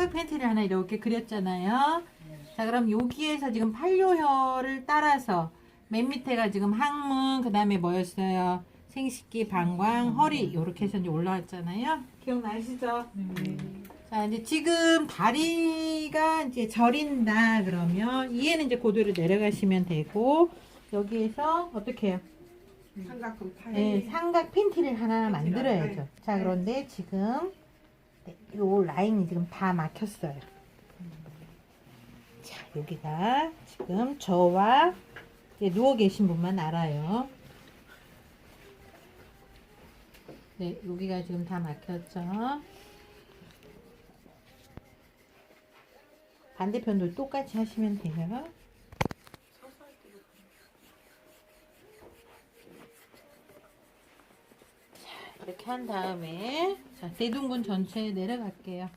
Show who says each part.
Speaker 1: 삼각 팬티를 하나 이렇게 그렸잖아요. 자, 그럼 여기에서 지금 팔요혈을 따라서 맨 밑에가 지금 항문, 그 다음에 뭐였어요? 생식기, 방광, 허리 이렇게 해서 이제 올라왔잖아요. 기억나시죠? 자, 이제 지금 다리가 이제 저린다 그러면 이해는 이제 고도로 내려가시면 되고 여기에서 어떻게 해요?
Speaker 2: 삼각형 팔.
Speaker 1: 네, 삼각 팬티를 하나 만들어야죠.
Speaker 2: 네.
Speaker 1: 자,
Speaker 2: 네.
Speaker 1: 그런데 지금 네, 요 라인이 지금 다 막혔어요. 자, 여기가 지금 저와 누워 계신 분만 알아요. 네, 여기가 지금 다 막혔죠. 반대편도 똑같이 하시면 돼요. 이렇게 한 다음에 자 대둔근 전체 내려갈게요.